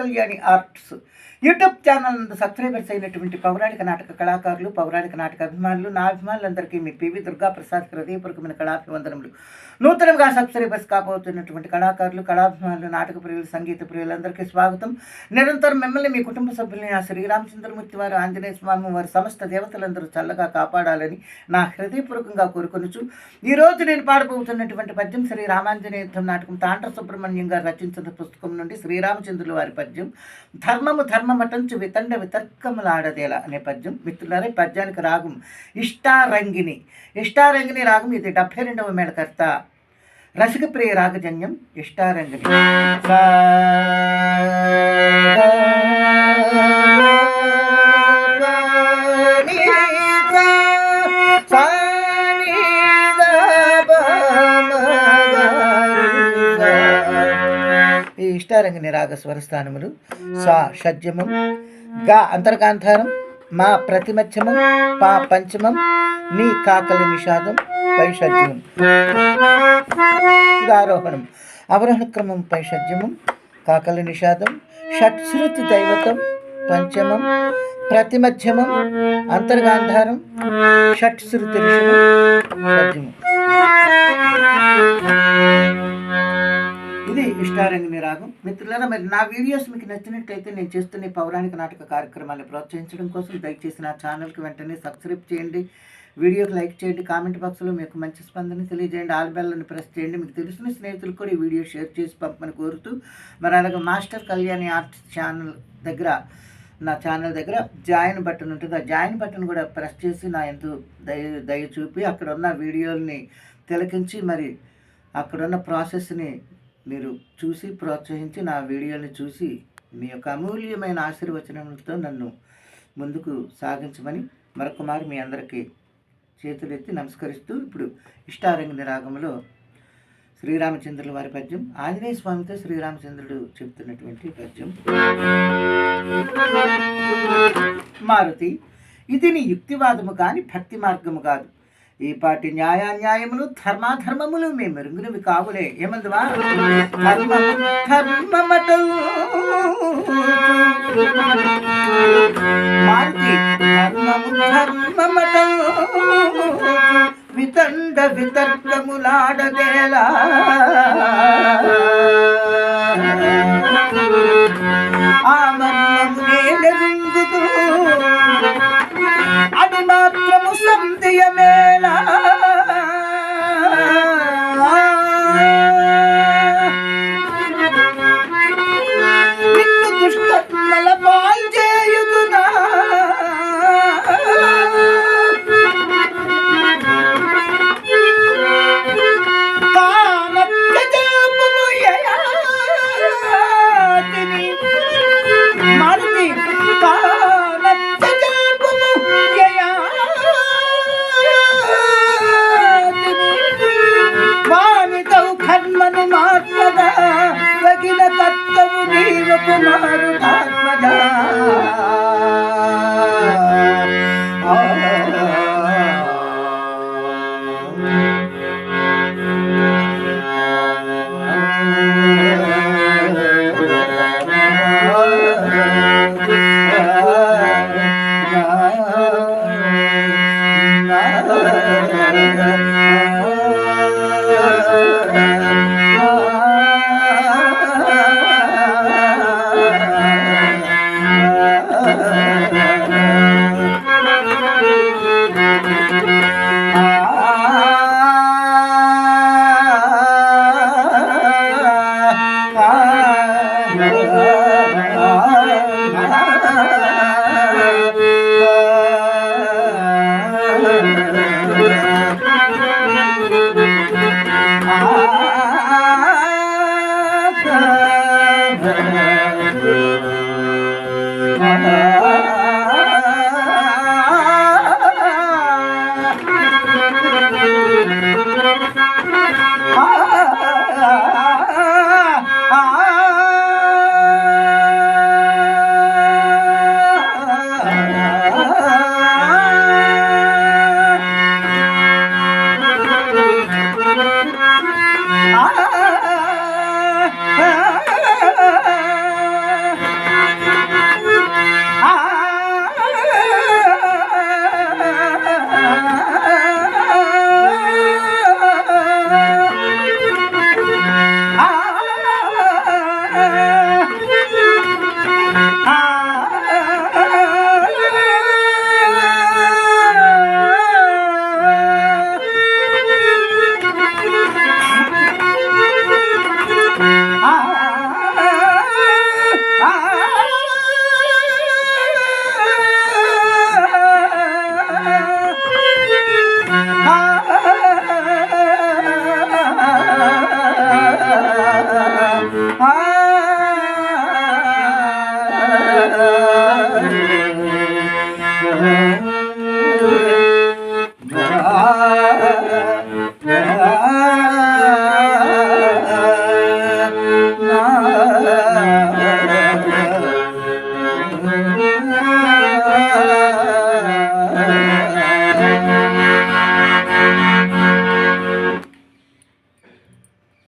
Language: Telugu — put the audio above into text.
కళ్యాణి ఆర్ట్స్. యూట్యూబ్ ఛానల్ నందు సబ్స్క్రైబర్స్ అయినటువంటి పౌరాణిక నాటక కళాకారులు పౌరాణిక నాటక అభిమానులు నా అభిమానులందరికీ మీ పివి దుర్గా ప్రసాద్ హృదయపూర్వకమైన కళాభివందనములు. నూతనంగా సబ్స్క్రైబర్స్ కాబోతున్నటువంటి కళాకారులు కళాభిమానులు నాటక ప్రియులు సంగీత ప్రియులందరికీ స్వాగతం. నిరంతరం మిమ్మల్ని మీ కుటుంబ సభ్యులని ఆ శ్రీరామచంద్రమూర్తి వారు ఆంజనేయ స్వామి వారు సమస్త దేవతలందరూ చల్లగా కాపాడాలని నా హృదయపూర్వకంగా కోరుకొనుచు ఈరోజు నేను పాడబోతున్నటువంటి పద్యం శ్రీ రామాంజనేయుద్ధం నాటకం తాండ్ర సుబ్రహ్మణ్యం గారు రచించిన పుస్తకం నుండి శ్రీరామచంద్రులు వారి పద్యం. ధర్మము ధర్మమటంచు వితండ వితర్కములాడదేలా అనే పద్యం. మిత్రులారా పద్యానికి రాగం ఇష్టారంగిని ఇష్టారంగిని రాగం ఇది డెబ్బై రెండవ మేళకర్త. రసిక ప్రియ రాగజన్యం ఇష్టారంగిణి. ఇష్టారంగ నిరాగ ఇష్టారంగిని స్వరస్థానములు. సా షడ్జమం. గా అంతర్గాంధారం. మా ప్రతిమధ్యమం. పా పంచమం. నీ కాకలి నిషాదం. పై ఇది ఆరోహణం. అవరోహణ క్రమం పై కాకలి నిషాదం. షట్శ్రుతి దైవతం. పంచమం. ప్రతిమధ్యమం. అంతర్గాంధారం. షట్శ్రుతి ఋషభం షడ్జమం. ఇది ఇష్టారంగిణి రాగం మిత్రులారా మరి నా వీడియోస్ మీకు నచ్చినట్లయితే నేను చేస్తున్న పౌరాణిక నాటక కార్యక్రమాన్ని ప్రోత్సహించడం కోసం దయచేసి నా ఛానల్కి వెంటనే సబ్స్క్రైబ్ చేయండి. వీడియోకి లైక్ చేయండి కామెంట్ బాక్స్లో మీకు మంచి స్పందన తెలియజేయండి. ఆల్ బెల్లని ప్రెస్ చేయండి. మీకు తెలిసిన స్నేహితులకు కూడా ఈ వీడియో షేర్ చేసి పంపమని కోరుతూ మరి అలాగే మాస్టర్ కళ్యాణి ఆర్ట్స్ ఛానల్ దగ్గర నా ఛానల్ దగ్గర జాయిన్ బటన్ ఉంటుంది. ఆ జాయిన్ బటన్ కూడా ప్రెస్ చేసి నా ఎందు దయ దయ చూపి అక్కడ ఉన్న వీడియోల్ని తిలకించి మరి అక్కడున్న ప్రాసెస్ని మీరు చూసి ప్రోత్సహించి నా వీడియోని చూసి మీ యొక్క అమూల్యమైన ఆశీర్వచనములతో నన్ను ముందుకు సాగించమని మరొకమారు మీ అందరికీ చేతులెత్తి నమస్కరిస్తూ ఇప్పుడు ఇష్టారంగిని రాగంలో శ్రీరామచంద్రుల వారి పద్యం ఆంజనేయ స్వామితో శ్రీరామచంద్రుడు చెప్తున్నటువంటి పద్యం. మారుతి ఇది నీ యుక్తివాదము కాని భక్తి మార్గము కాదు. ఈ పాటి న్యాయాన్యాయములు ధర్మాధర్మములు మేము మెరుగునవి కావులే. ఏమందువా? ధర్మమట. మారుతి ధర్మము ధర్మమట. వితండ వితర్కములాడదేలా ఆ ఆ Yeah.